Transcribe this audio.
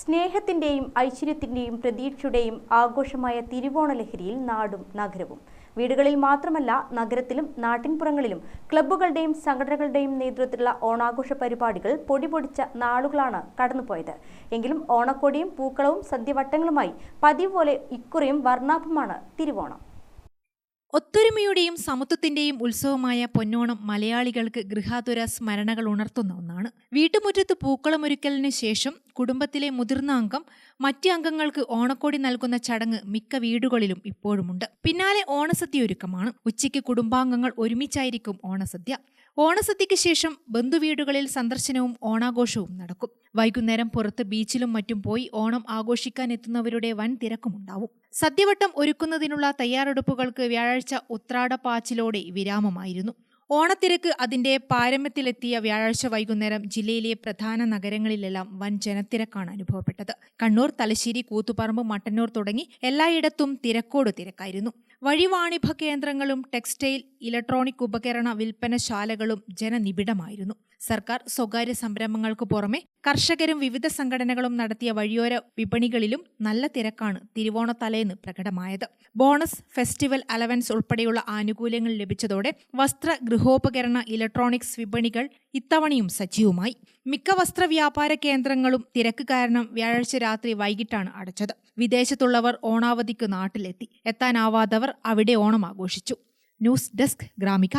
സ്നേഹത്തിന്റെയും ഐശ്വര്യത്തിന്റെയും പ്രതീക്ഷയുടെയും ആഘോഷമായ തിരുവോണലഹരിയിൽ നാടും നഗരവും. വീടുകളിൽ മാത്രമല്ല നഗരത്തിലും നാട്ടിൻപുറങ്ങളിലും ക്ലബ്ബുകളുടെയും സംഘടനകളുടെയും നേതൃത്വത്തിലുള്ള ഓണാഘോഷ പരിപാടികൾ പൊടിപൊടിച്ച നാളുകളാണ് കടന്നുപോയത്. എങ്കിലും ഓണക്കോടിയും പൂക്കളവും സദ്യവട്ടങ്ങളുമായി പതിവ് പോലെ ഇക്കുറിയും വർണാഭമാണ് തിരുവോണം. ഒത്തൊരുമയുടെയും സമത്വത്തിന്റെയും ഉത്സവമായ പൊന്നോണം മലയാളികൾക്ക് ഗൃഹാതുര സ്മരണകൾ ഉണർത്തുന്ന ഒന്നാണ്. വീട്ടുമുറ്റത്ത് പൂക്കളമൊരുക്കലിന് ശേഷം കുടുംബത്തിലെ മുതിർന്ന അംഗം മറ്റ് അംഗങ്ങൾക്ക് ഓണക്കോടി നൽകുന്ന ചടങ്ങ് മിക്ക വീടുകളിലും ഇപ്പോഴുമുണ്ട്. പിന്നാലെ ഓണസദ്യ ഒരുക്കമാണ്. ഉച്ചയ്ക്ക് കുടുംബാംഗങ്ങൾ ഒരുമിച്ചായിരിക്കും ഓണസദ്യ. ഓണസദ്യയ്ക്ക് ശേഷം ബന്ധുവീടുകളിൽ സന്ദർശനവും ഓണാഘോഷവും നടക്കും. വൈകുന്നേരം പുറത്ത് ബീച്ചിലും മറ്റും പോയി ഓണം ആഘോഷിക്കാൻ എത്തുന്നവരുടെ വൻ തിരക്കുമുണ്ടാവും. സദ്യവട്ടം ഒരുക്കുന്നതിനുള്ള തയ്യാറെടുപ്പുകൾക്ക് വ്യാഴാഴ്ച ഉത്രാടപ്പാച്ചിലോടെ വിരാമമായിരുന്നു. ഓണത്തിരക്ക് അതിന്റെ പാരമ്യത്തിലെത്തിയ വ്യാഴാഴ്ച വൈകുന്നേരം ജില്ലയിലെ പ്രധാന നഗരങ്ങളിലെല്ലാം വൻ ജനത്തിരക്കാണ് അനുഭവപ്പെട്ടത്. കണ്ണൂർ തലശ്ശേരി കൂത്തുപറമ്പ് മട്ടന്നൂർ തുടങ്ങി എല്ലായിടത്തും തിരക്കോട് തിരക്കായിരുന്നു. വഴിവാണിഭ കേന്ദ്രങ്ങളും ടെക്സ്റ്റൈൽ ഇലക്ട്രോണിക് ഉപകരണ വിൽപ്പനശാലകളും ജനനിബിഡമായിരുന്നു. സർക്കാർ സ്വകാര്യ സംരംഭങ്ങൾക്ക് പുറമെ കർഷകരും വിവിധ സംഘടനകളും നടത്തിയ വഴിയോര വിപണികളിലും നല്ല തിരക്കാണ് തിരുവോണത്തലേന്ന് പ്രകടമായത്. ബോണസ് ഫെസ്റ്റിവൽ അലവൻസ് ഉൾപ്പെടെയുള്ള ആനുകൂല്യങ്ങൾ ലഭിച്ചതോടെ വസ്ത്ര ഗൃഹോപകരണ ഇലക്ട്രോണിക്സ് വിപണികൾ ഇത്തവണയും സജീവമായി. മിക്ക വസ്ത്ര വ്യാപാര കേന്ദ്രങ്ങളും തിരക്ക് കാരണം വ്യാഴാഴ്ച രാത്രി വൈകിട്ടാണ് അടച്ചത്. വിദേശത്തുള്ളവർ ഓണാവധിക്ക് നാട്ടിലെത്തി. എത്താനാവാത്തവർ അവിടെ ഓണം ആഘോഷിച്ചു. News desk Gramika.